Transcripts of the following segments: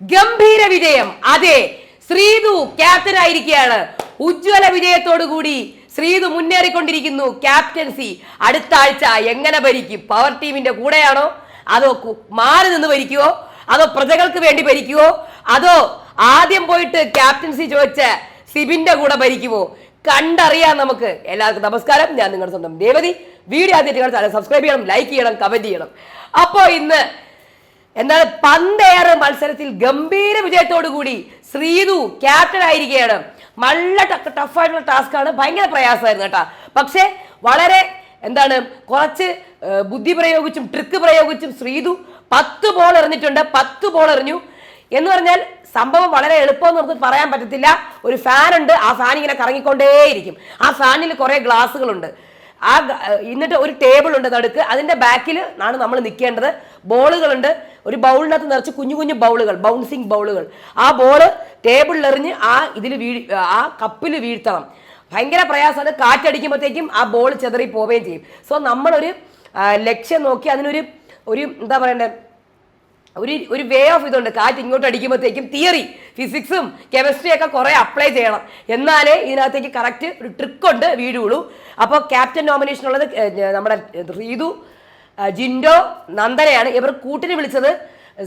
ഗംഭീര വിജയം. അതെ ശ്രീതു ക്യാപ്റ്റൻ ആയിരിക്കുകയാണ് ഉജ്ജ്വല വിജയത്തോടു കൂടി ശ്രീതു മുന്നേറിക്കൊണ്ടിരിക്കുന്നു ക്യാപ്റ്റൻസി. അടുത്ത ആഴ്ച എങ്ങനെ ഭരിക്കും? പവർ ടീമിന്റെ കൂടെയാണോ? അതോ മാറി നിന്ന് ഭരിക്കുവോ? അതോ പ്രജകൾക്ക് വേണ്ടി ഭരിക്കുവോ? അതോ ആദ്യം പോയിട്ട് ക്യാപ്റ്റൻസി ചോദിച്ച സിബിന്റെ കൂടെ ഭരിക്കുവോ? കണ്ടറിയാം നമുക്ക്. എല്ലാവർക്കും നമസ്കാരം. ഞാൻ നിങ്ങളുടെ സ്വന്തം ദേവതി വീഡിയോ ആദ്യമായിട്ട് സബ്സ്ക്രൈബ് ചെയ്യണം ലൈക്ക് ചെയ്യണം കമന്റ് ചെയ്യണം. അപ്പോൾ ഇന്ന് എന്നാൽ പന്തേറ് മത്സരത്തിൽ ഗംഭീര വിജയത്തോടു കൂടി ശ്രീതു ക്യാപ്റ്റൻ ആയിരിക്കുകയാണ്. നല്ല ടഫായിട്ടുള്ള ടാസ്ക് ആണ്. ഭയങ്കര പ്രയാസമായിരുന്നു കേട്ടാ. പക്ഷേ വളരെ എന്താണ് കുറച്ച് ബുദ്ധി പ്രയോഗിച്ചും ട്രിക്ക് പ്രയോഗിച്ചും ശ്രീതു പത്ത് ബോൾ എറിഞ്ഞിട്ടുണ്ട്. പത്ത് ബോൾ എറിഞ്ഞു. എന്ന് പറഞ്ഞാൽ സംഭവം വളരെ എളുപ്പമെന്ന് നമുക്ക് പറയാൻ പറ്റത്തില്ല. ഒരു ഫാൻ ഉണ്ട്. ആ ഫാൻ ഇങ്ങനെ കറങ്ങിക്കൊണ്ടേയിരിക്കും. ആ ഫാനിൽ കുറേ ഗ്ലാസ്സുകളുണ്ട് ആ എന്നിട്ട് ഒരു ടേബിൾ ഉണ്ട് നടുക്ക്. അതിന്റെ ബാക്കിൽ ആണ് നമ്മൾ നിൽക്കേണ്ടത് ബോളുകളുണ്ട്. ഒരു ബൗളിനകത്ത് നിറച്ച് കുഞ്ഞു കുഞ്ഞു ബൗളുകൾ ബൗൺസിങ് ബൗളുകൾ. ആ ബോൾ ടേബിളിൽ എറിഞ്ഞ് ആ ഇതിൽ വീഴ് ആ കപ്പിൽ വീഴ്ത്തണം. ഭയങ്കര പ്രയാസമാണ്. കാറ്റടിക്കുമ്പോഴത്തേക്കും ആ ബോൾ ചെതറി പോവുകയും ചെയ്യും. സോ നമ്മളൊരു ലക്ഷ്യം നോക്കി അതിനൊരു ഒരു എന്താ പറയണ്ടേ ഒരു ഒരു വേ ഓഫ് ഇതുണ്ട്. കാറ്റ് ഇങ്ങോട്ട് അടിക്കുമ്പോഴത്തേക്കും തിയറി ഫിസിക്സും കെമിസ്ട്രിയും ഒക്കെ കുറെ അപ്ലൈ ചെയ്യണം. എന്നാലേ ഇതിനകത്തേക്ക് കറക്റ്റ് ഒരു ട്രിക്ക് ഉണ്ട് വീഴുള്ളൂ അപ്പോൾ ക്യാപ്റ്റൻ നോമിനേഷൻ ഉള്ളത് നമ്മുടെ റീതു ജിൻഡോ നന്ദനയാണ്. ഇവർ കൂട്ടിന് വിളിച്ചത്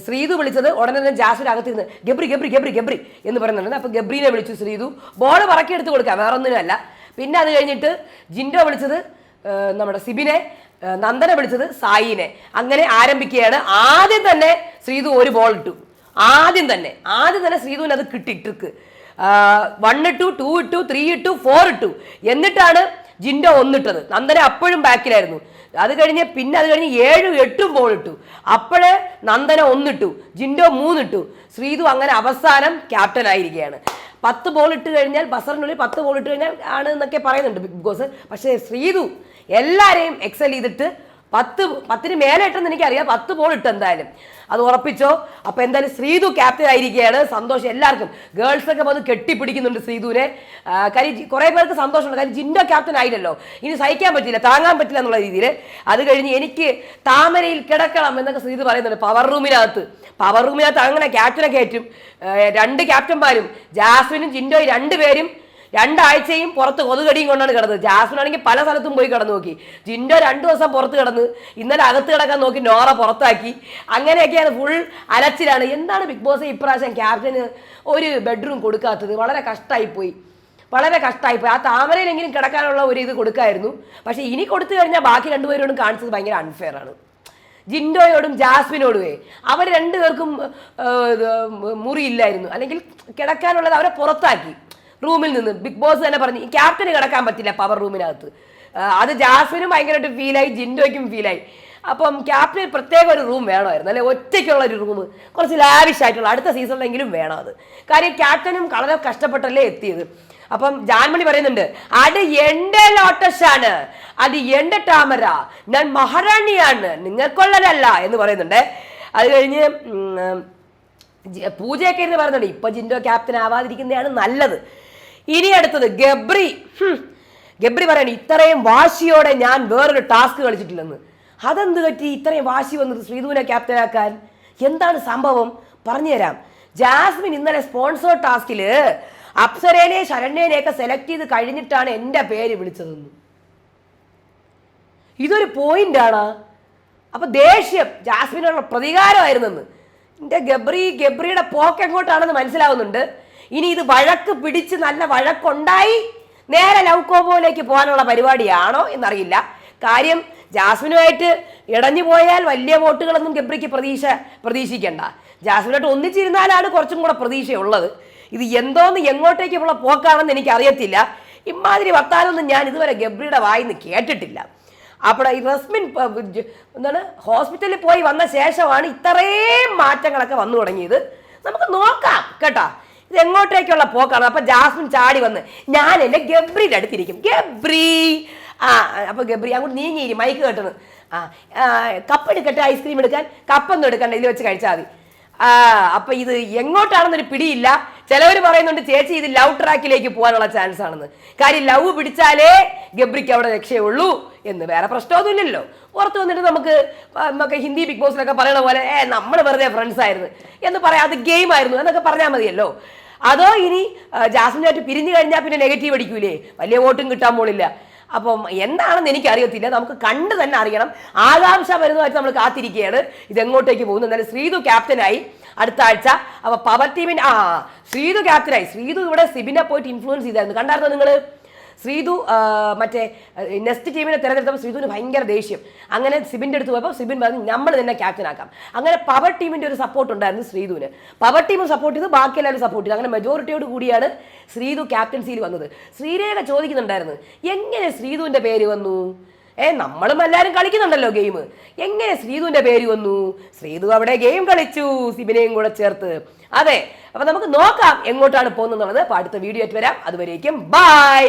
ശ്രീതു വിളിച്ചത് ഉടനെ തന്നെ ജാസ്മിൻ അകത്തിരുന്ന് ഗബ്രി ഗബ്രി ഗബ്രി ഗബ്രി എന്ന് പറയുന്നുണ്ട് അപ്പോൾ ഗബ്രീനെ വിളിച്ചു ശ്രീതു. ബോൾ പറക്കി എടുത്ത് കൊടുക്കുക വേറെ ഒന്നിനുമല്ല പിന്നെ അത് കഴിഞ്ഞിട്ട് ജിൻഡോ വിളിച്ചത് നമ്മുടെ സിബിനെ നന്ദനെ വിളിച്ചത് സായിനെ. അങ്ങനെ ആരംഭിക്കുകയാണ്. ആദ്യം തന്നെ ശ്രീതു ഒരു ബോൾ ഇട്ടു. ആദ്യം തന്നെ. ആദ്യം തന്നെ ശ്രീതുവിന് അത് കിട്ടി ട്രിക്ക് വൺ ഇട്ടു ടു ഇട്ടു ത്രീ ഇട്ടു ഫോർ ഇട്ടു. എന്നിട്ടാണ് ജിൻഡോ ഒന്നിട്ടത്. നന്ദനെ അപ്പോഴും ബാക്കിലായിരുന്നു അത് കഴിഞ്ഞ് പിന്നെ അത് കഴിഞ്ഞ് ഏഴും എട്ടും ബോൾ ഇട്ടു. അപ്പോഴേ നന്ദന ഒന്നിട്ടു. ജിൻഡോ മൂന്നിട്ടു. ശ്രീതു അങ്ങനെ അവസാനം ക്യാപ്റ്റൻ ആയിരിക്കുകയാണ്. പത്ത് ബോൾ ഇട്ട് കഴിഞ്ഞാൽ ബസറിനുള്ളിൽ പത്ത് ബോൾ ഇട്ട് കഴിഞ്ഞാൽ ആണ് എന്നൊക്കെ പറയുന്നുണ്ട് ബിഗ് ബോസ്. പക്ഷേ ശ്രീതു എല്ലാവരെയും എക്സൽ ചെയ്തിട്ട് പത്ത് പത്തിന് മേലെ ഇട്ടെന്ന് എനിക്കറിയാം. പത്ത് ബോൾ ഇട്ട് എന്തായാലും. അത് ഉറപ്പിച്ചോ? അപ്പോൾ എന്തായാലും ശ്രീതു ക്യാപ്റ്റൻ ആയിരിക്കുകയാണ്. സന്തോഷം എല്ലാവർക്കും. ഗേൾസ് ഒക്കെ വന്ന് കെട്ടിപ്പിടിക്കുന്നുണ്ട് ശ്രീതുവിനെ. കരി കാര്യം കുറേ പേർക്ക് സന്തോഷമുണ്ട്. കാര്യം ജിൻഡോ ക്യാപ്റ്റൻ ആയില്ലല്ലോ. ഇനി സഹിക്കാൻ പറ്റില്ല താങ്ങാൻ പറ്റില്ല എന്നുള്ള രീതിയിൽ. അത് കഴിഞ്ഞ് എനിക്ക് താമരയിൽ കിടക്കണം എന്നൊക്കെ ശ്രീതു പറയുന്നുണ്ട്. പവർ റൂമിനകത്ത് പവർ റൂമിനകത്ത് അങ്ങനെ ക്യാപ്റ്റനെ കയറ്റും. രണ്ട് ക്യാപ്റ്റന്മാരും ജാസ്മിനും ജിൻഡോയും രണ്ടുപേരും രണ്ടാഴ്ചയും പുറത്ത് കൊതുകടിയും കൊണ്ടാണ് കിടന്നത്. ജാസ്മിൻ ആണെങ്കിൽ പല സ്ഥലത്തും പോയി കിടന്നു നോക്കി. ജിൻഡോ രണ്ടു ദിവസം പുറത്ത് കിടന്ന് ഇന്നലെ അകത്ത് കിടക്കാൻ നോക്കി നോറ പുറത്താക്കി. അങ്ങനെയൊക്കെയാണ് ഫുൾ അലച്ചിലാണ്. എന്താണ് ബിഗ് ബോസ് ഇപ്രാവശ്യം ക്യാപ്റ്റന് ഒരു ബെഡ്റൂം കൊടുക്കാത്തത്? വളരെ കഷ്ടമായിപ്പോയി വളരെ കഷ്ടമായിപ്പോയി ആ താമരയിലെങ്കിലും കിടക്കാനുള്ള ഒരു ഇത് കൊടുക്കായിരുന്നു. പക്ഷേ ഇനി കൊടുത്തു കഴിഞ്ഞാൽ ബാക്കി രണ്ടുപേരോടും കാണിച്ചത് ഭയങ്കര അൺഫെയർ ആണ്. ജിൻഡോയോടും ജാസ്മിനോടുമേ അവർ രണ്ടുപേർക്കും മുറിയില്ലായിരുന്നു. അല്ലെങ്കിൽ കിടക്കാനുള്ളത് അവരെ പുറത്താക്കി. റൂമിൽ നിന്ന് ബിഗ് ബോസ് തന്നെ പറഞ്ഞു ക്യാപ്റ്റന് കിടക്കാൻ പറ്റില്ല പവർ റൂമിനകത്ത് അത് ജാസ്മിനും ഭയങ്കരമായിട്ട് ഫീലായി ജിൻഡോയ്ക്കും ഫീലായി അപ്പം ക്യാപ്റ്റന് പ്രത്യേക ഒരു റൂം വേണമായിരുന്നു അല്ലെ? ഒറ്റയ്ക്കുള്ള ഒരു റൂം കുറച്ച് ലാവിഷായിട്ടുള്ള അടുത്ത സീസണിലെങ്കിലും വേണം അത്. കാര്യം ക്യാപ്റ്റനും വളരെ കഷ്ടപ്പെട്ടല്ലേ എത്തിയത്. അപ്പം ജാൻമണി പറയുന്നുണ്ട് അത് എന്റെ ലോട്ടസ് ആണ് അത് എന്റെ താമര ഞാൻ മഹാറാണിയാണ്. നിങ്ങൾക്കുള്ളതല്ല. എന്ന് പറയുന്നുണ്ട്. അത് കഴിഞ്ഞ് പൂജയൊക്കെ ഇരുന്ന് പറയുന്നുണ്ട് ഇപ്പൊ ജിൻഡോ ക്യാപ്റ്റൻ ആവാതിരിക്കുന്നതാണ് നല്ലത്. ഇനി അടുത്തത് ഗബ്രി. ഗബ്രി പറയണ ഇത്രയും വാശിയോടെ ഞാൻ വേറൊരു ടാസ്ക് കളിച്ചിട്ടില്ലെന്ന്. അതെന്ത് പറ്റി? ഇത്രയും വാശി വന്നത് ശ്രീധുവിനെ ക്യാപ്റ്റനാക്കാൻ എന്താണ് സംഭവം? പറഞ്ഞുതരാം. ജാസ്മിൻ ഇന്നലെ സ്പോൺസർ ടാസ്കിൽ അപ്സരേനെ ശരണ്യനെയൊക്കെ സെലക്ട് ചെയ്ത് കഴിഞ്ഞിട്ടാണ് എന്റെ പേര് വിളിച്ചതെന്ന്. ഇതൊരു പോയിന്റ് ആണ്? അപ്പൊ ദേഷ്യം ജാസ്മിനുള്ള പ്രതികാരമായിരുന്നെന്ന്. എന്റെ ഗബ്രി ഗബ്രിയുടെ പോക്ക് എങ്ങോട്ടാണെന്ന് മനസ്സിലാവുന്നുണ്ട്. ഇനി ഇത് വഴക്ക് പിടിച്ച് നല്ല വഴക്കുണ്ടായി നേരെ ലവ് കോമ്പോയിലേക്ക് പോകാനുള്ള പരിപാടിയാണോ എന്നറിയില്ല. കാര്യം ജാസ്മിനുമായിട്ട് ഇടഞ്ഞു പോയാൽ വലിയ വോട്ടുകളൊന്നും ഗബ്രിക്ക് പ്രതീക്ഷ പ്രതീക്ഷിക്കേണ്ട. ജാസ്മിനായിട്ട് ഒന്നിച്ചിരുന്നാലാണ് കുറച്ചും കൂടെ പ്രതീക്ഷയുള്ളത്. ഇത് എന്തോന്ന് എങ്ങോട്ടേക്കുള്ള പോക്കാണെന്ന് എനിക്ക് അറിയത്തില്ല ഇമാതിരി വർത്താനൊന്നും ഞാൻ ഇതുവരെ ഗബ്രിയുടെ വായിന്ന് കേട്ടിട്ടില്ല. അവിടെ ഈ റസ്മിൻ എന്താണ് ഹോസ്പിറ്റലിൽ പോയി വന്ന ശേഷമാണ് ഇത്രയും മാറ്റങ്ങളൊക്കെ വന്നു തുടങ്ങിയത്. നമുക്ക് നോക്കാം കേട്ടാ. ഇത് എങ്ങോട്ടേക്കുള്ള പോക്കാണ്? അപ്പൊ ജാസ്മിൻ ചാടി വന്ന് ഞാൻ എന്റെ ഗബ്രിയുടെ അടുത്തിരിക്കും. ഗബ്രി! ആ അപ്പൊ ഗബ്രി അങ്ങോട്ട് നീങ്ങിയിരി മൈക്ക് കേട്ടത് ആ ആ, കപ്പ് എടുക്കട്ടെ ഐസ്ക്രീം എടുക്കാൻ. കപ്പൊന്നും എടുക്കണ്ട ഇതിൽ വെച്ച് കഴിച്ചാൽ മതി. ആ അപ്പൊ ഇത് എങ്ങോട്ടാണെന്നൊരു പിടിയില്ല. ചിലവർ പറയുന്നുണ്ട് ചേച്ചി ഇത് ലവ് ട്രാക്കിലേക്ക് പോകാനുള്ള ചാൻസ് ആണെന്ന്. കാര്യം ലവ് പിടിച്ചാലേ ഗബ്രിക്ക് അവിടെ രക്ഷയുള്ളൂ എന്ന് വേറെ പ്രശ്നമൊന്നുമില്ലല്ലോ. പുറത്ത് വന്നിട്ട് നമുക്ക് നമുക്ക് ഹിന്ദി ബിഗ് ബോസിലൊക്കെ പറയുന്ന പോലെ ഏ നമ്മൾ വെറുതെ ഫ്രണ്ട്സ് ആയിരുന്നു. എന്ന് പറയാം അത് ഗെയിം ആയിരുന്നു എന്നൊക്കെ പറഞ്ഞാൽ മതിയല്ലോ. അതോ ഇനി ജാസ്മിനായിട്ട് പിരിഞ്ഞു കഴിഞ്ഞാൽ പിന്നെ നെഗറ്റീവ് അടിക്കൂലേ? വലിയ വോട്ടും കിട്ടാൻ പോളില്ല അപ്പം എന്താണെന്ന് എനിക്കറിയത്തില്ല. നമുക്ക് കണ്ട് തന്നെ അറിയണം. ആകാംക്ഷ വരുന്നതായിട്ട് നമ്മൾ കാത്തിരിക്കുകയാണ്. ഇത് എങ്ങോട്ടേക്ക് പോകുന്നു? എന്നാലും ശ്രീതു ക്യാപ്റ്റനായി അടുത്ത ആഴ്ച. അപ്പൊ പവർ ടീമിന് ആ ശ്രീതു ക്യാപ്റ്റനായി. ശ്രീതു ഇവിടെ സിബിനെ പോയിട്ട് ഇൻഫ്ലുവൻസ് ചെയ്തായിരുന്നു. കണ്ടായിരുന്നോ നിങ്ങൾ ശ്രീതു മറ്റേ നെക്സ്റ്റ് ടീമിനെ തിരഞ്ഞെടുത്തപ്പോൾ ശ്രീതുവിന് ഭയങ്കര ദേഷ്യം. അങ്ങനെ സിബിന്റെ അടുത്ത് പോയപ്പോൾ സിബിൻ പറഞ്ഞു നമ്മൾ തന്നെ ക്യാപ്റ്റൻ ആക്കാം. അങ്ങനെ പവർ ടീമിന്റെ ഒരു സപ്പോർട്ട് ഉണ്ടായിരുന്നു ശ്രീതുവിന്. പവർ ടീം സപ്പോർട്ട് ചെയ്ത് ബാക്കി എല്ലാവരും സപ്പോർട്ട് ചെയ്തു. അങ്ങനെ മെജോറിറ്റിയോട് കൂടിയാണ് ശ്രീതു ക്യാപ്റ്റൻസിയിൽ വന്നത്. ശ്രീരേഖ ചോദിക്കുന്നുണ്ടായിരുന്നു എങ്ങനെ ശ്രീതുവിന്റെ പേര് വന്നു? ഏ നമ്മളും എല്ലാവരും കളിക്കുന്നുണ്ടല്ലോ ഗെയിം എങ്ങനെ ശ്രീതുവിന്റെ പേര് വന്നു? ശ്രീതു അവിടെ ഗെയിം കളിച്ചു സിബിനെയും കൂടെ ചേർത്ത്. അതെ അപ്പൊ നമുക്ക് നോക്കാം എങ്ങോട്ടാണ് പോകുന്നത് അടുത്ത വീഡിയോ ആയിട്ട് വരാം. അതുവരേക്കും ബൈ